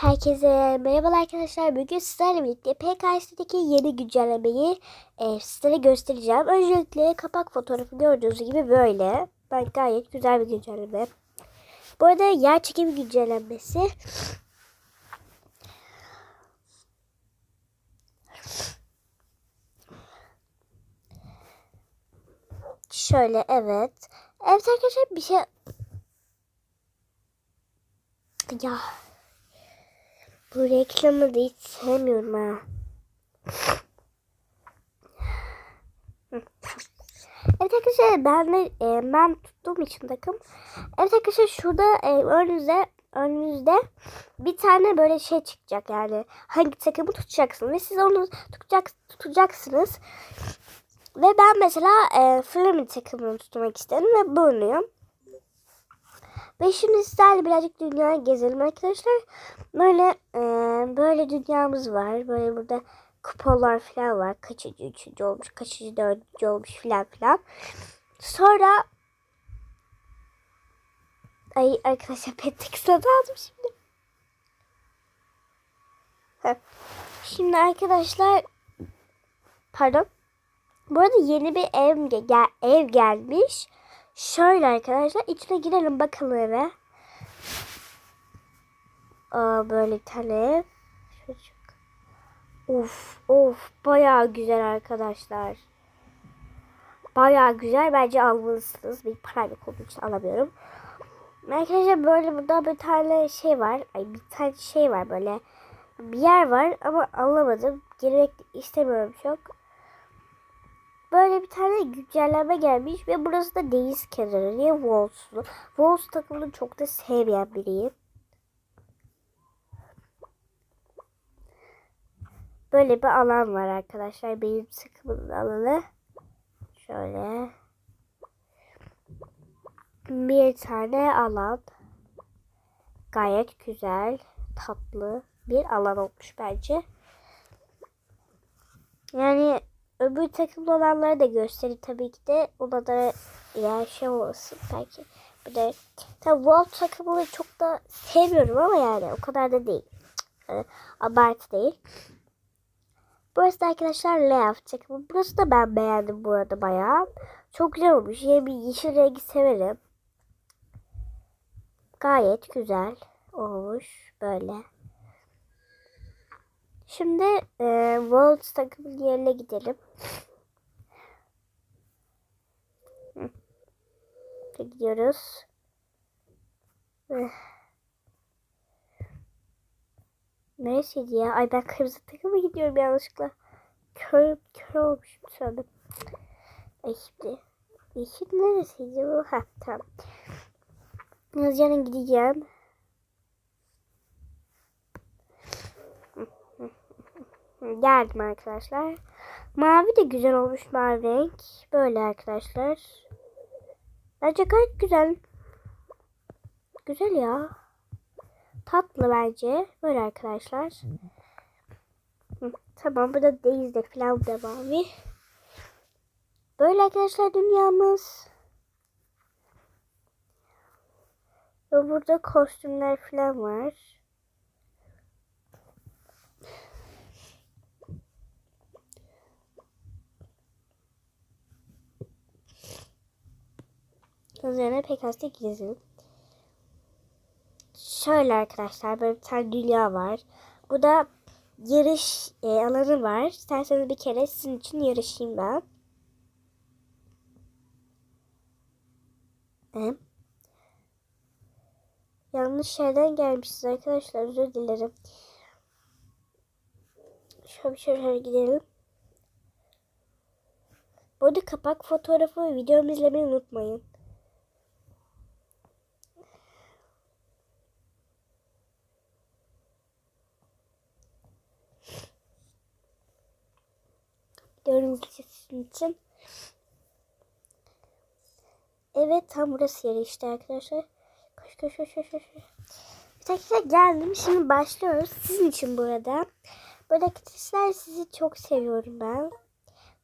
Herkese merhabalar arkadaşlar. Bugün sizlerle birlikte PKS'deki yeni güncellemeyi e, sizlere göstereceğim. Öncelikle kapak fotoğrafı gördüğünüz gibi böyle. Ben gayet güzel bir güncelleme. Bu arada yer çekimi güncellenmesi. Şöyle evet. Evet arkadaşlar bir şey... Ya bu reklamı da hiç sevmiyorum ha. Evet arkadaşlar ben de e, ben tuttuğum için takım. Evet arkadaşlar şurada e, önünüzde önünüzde bir tane böyle şey çıkacak yani hangi takımı tutacaksın ve siz onu tutacak tutacaksınız. Ve ben mesela e, Flamin takımını tutmak istedim ve bulunuyorum. Ve şimdi sizlerle birazcık dünyayı gezelim arkadaşlar. Böyle e, böyle dünyamız var. Böyle burada kupalar falan var. Kaçıncı üçüncü olmuş, kaçıncı dördüncü olmuş falan filan. Sonra Ay arkadaşlar Petrix'le aldım şimdi. Şimdi arkadaşlar pardon. Bu arada yeni bir ev, gel ev gelmiş. Şöyle arkadaşlar içine girelim bakalım eve. Aa, böyle bir tane. Çocuk. Of of bayağı güzel arkadaşlar. Bayağı güzel bence almalısınız. Bir para olduğu için alamıyorum. Arkadaşlar böyle burada bir tane şey var. Ay bir tane şey var böyle. Bir yer var ama anlamadım. Girmek istemiyorum çok. Böyle bir tane güncelleme gelmiş ve burası da deniz kenarı. Niye Wolves'lu? Wolves takımını çok da sevmeyen biriyim. Böyle bir alan var arkadaşlar. Benim takımın alanı. Şöyle. Bir tane alan. Gayet güzel, tatlı bir alan olmuş bence. Yani öbür takımda olanları da gösterir tabii ki de. Ona da ya şey olmasın belki. Bir de tabii Wolf takımını çok da sevmiyorum ama yani o kadar da değil. Yani, abartı değil. Burası da arkadaşlar layout takımı. Burası da ben beğendim bu arada bayağı. Çok güzel olmuş. Yine bir yeşil rengi severim. Gayet güzel olmuş böyle. Şimdi e, World takımın yerine gidelim. Gidiyoruz. Neresiydi ya? Ay ben kırmızı takıma gidiyorum yanlışlıkla. Kör, kör olmuşum sandım. Ay şimdi. Yeşil neresiydi bu? Ha tamam. Yazıcanın gideceğim. Geldim arkadaşlar. Mavi de güzel olmuş mavi renk. Böyle arkadaşlar. Bence gayet güzel. Güzel ya. Tatlı bence. Böyle arkadaşlar. Tamam burada denizde falan da mavi. Böyle arkadaşlar dünyamız. Ve burada kostümler falan var. Üzerine pek hasta gezelim. Şöyle arkadaşlar böyle bir tane dünya var. Bu da yarış e, alanı var. İsterseniz bir kere sizin için yarışayım ben. Evet. Yanlış yerden gelmişiz arkadaşlar. Özür dilerim. Şöyle şöyle gidelim. Bu arada kapak fotoğrafı ve videomu izlemeyi unutmayın. Gördüğünüz için. Evet tam burası yeri işte arkadaşlar. Koş koş koş koş koş. Tekrar geldim. Şimdi başlıyoruz. Sizin için burada. Buradaki testler sizi çok seviyorum ben.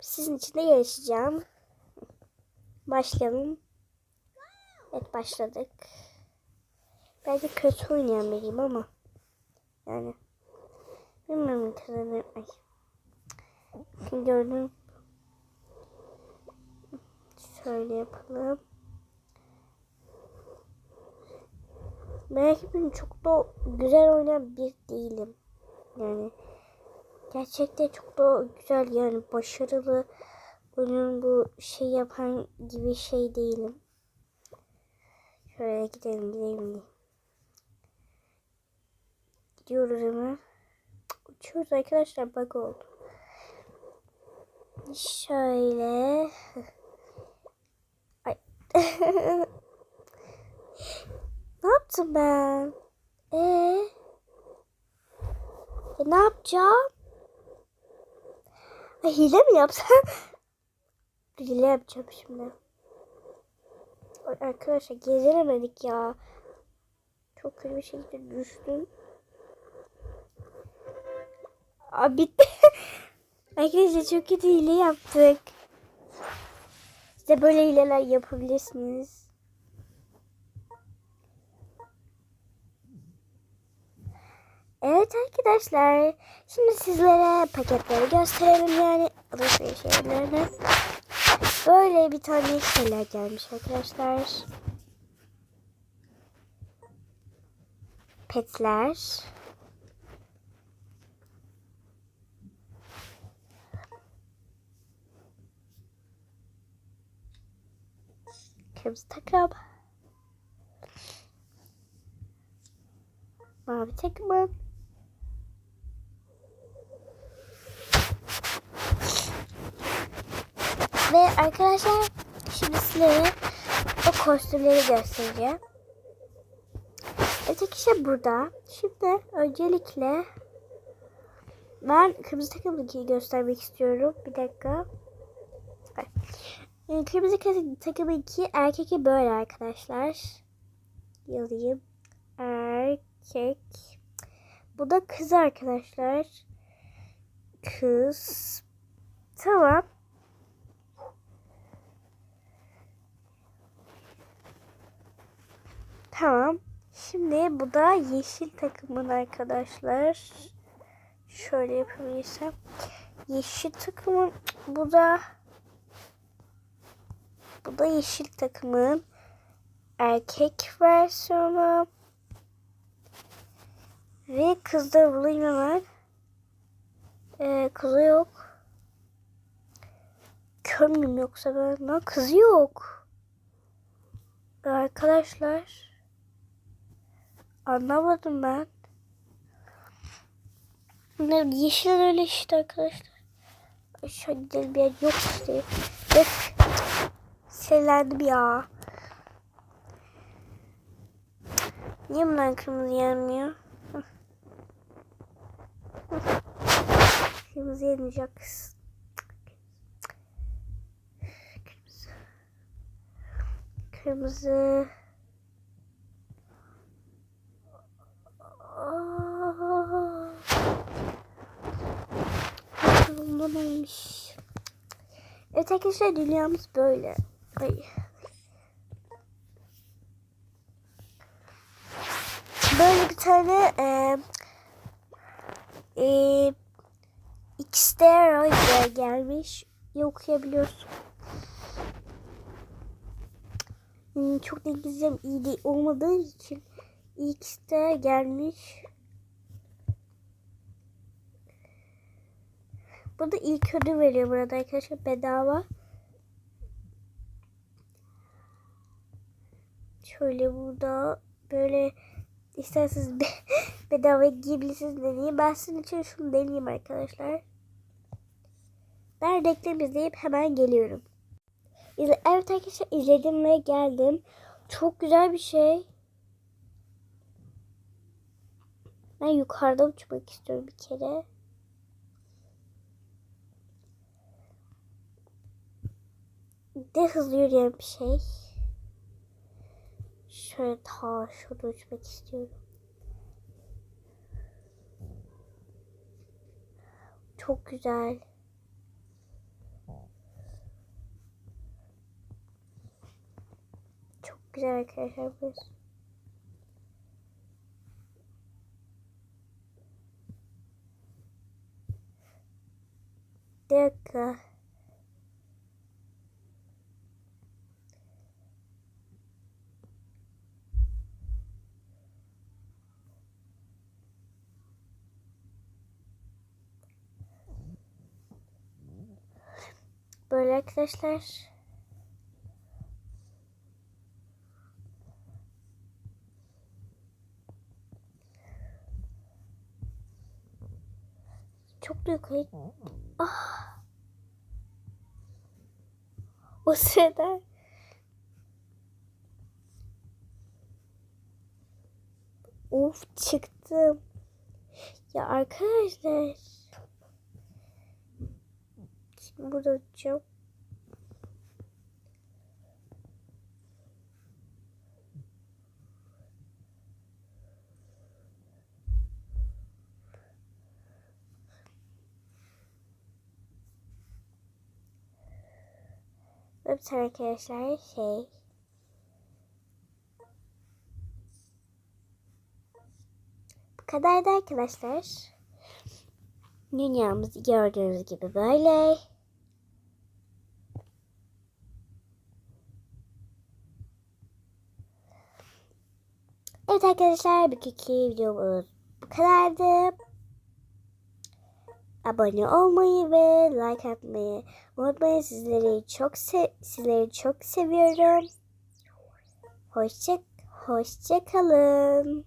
Sizin için de yarışacağım. Başlayalım. Evet başladık. Bence kötü oynayan biriyim ama. Yani. Bilmiyorum. Ay. Gördüm. Şöyle yapalım. Belki ben çok da güzel oynayan bir değilim. Yani gerçekten çok da güzel yani başarılı oyunun bu şey yapan gibi şey değilim. Şöyle gidelim gidelim. Gidiyoruz hemen. Uçuyoruz arkadaşlar bug oldu. Şöyle. Ay. ne yaptım ben? Ee? E, ne yapacağım? Ay, hile mi yapsam? hile yapacağım şimdi. Ay, arkadaşlar gezemedik ya. Çok kötü bir şekilde düştüm. Aa, bitti. Arkadaşlar çok kötü hile yaptık. Size böyle hileler yapabilirsiniz. Evet arkadaşlar. Şimdi sizlere paketleri gösterelim yani. Alışveriş yerlerine. Böyle bir tane şeyler gelmiş arkadaşlar. Petler. Kırmızı takım. Mavi takımın. Ve arkadaşlar şimdi size o kostümleri göstereceğim. Öteki şey burada. Şimdi öncelikle ben kırmızı takımdaki göstermek istiyorum. Bir dakika. Yani kırmızı takımı iki erkeki böyle arkadaşlar. Yazayım. Erkek. Bu da kız arkadaşlar. Kız. Tamam. Tamam. Şimdi bu da yeşil takımın arkadaşlar. Şöyle yapabilirsem. Yeşil takımın bu da bu da yeşil takımın erkek versiyonu. Ve kızda bulayım hemen. Ee, kızı yok. Kör müyüm yoksa ben? Lan kızı yok. Arkadaşlar. Anlamadım ben. Ne yeşil öyle işte arkadaşlar. Aşağı gidelim bir yer yok işte. Öf. Sinirlendim ya. Niye bundan kırmızı yanmıyor? Kırmızı yanacak. Kırmızı. Kırmızı. Bundan olmuş. Evet arkadaşlar dünyamız böyle. Ay. Böyle bir tane e, e, Xteroid gelmiş. İyi okuyabiliyorsun. Hmm, çok da İngilizcem iyi değil olmadığı için X'te gelmiş. Bu da ilk ödül veriyor burada arkadaşlar bedava. Şöyle burada böyle isterseniz be bedava giyebilirsiniz deneyeyim. Ben sizin için şunu deneyeyim arkadaşlar. Ben reklam izleyip hemen geliyorum. Evet arkadaşlar izledim ve geldim. Çok güzel bir şey. Ben yukarıda uçmak istiyorum bir kere. De hızlı yürüyen bir şey. Şöyle ta şurada uçmak istiyorum. Çok güzel. Çok güzel arkadaşlar burası. dakika. Böyle arkadaşlar. Çok da yukarı. Ah. O sırada Of çıktım. Ya arkadaşlar. Şimdi burada uçacağım. Bir tane arkadaşlar şey. Bu kadar da arkadaşlar. Dünyamızı gördüğünüz gibi böyle. Evet arkadaşlar bugünkü videomuz bu kadardı. Abone olmayı ve like atmayı unutmayın. Sizleri çok se sizleri çok seviyorum. Hoşça hoşça kalın.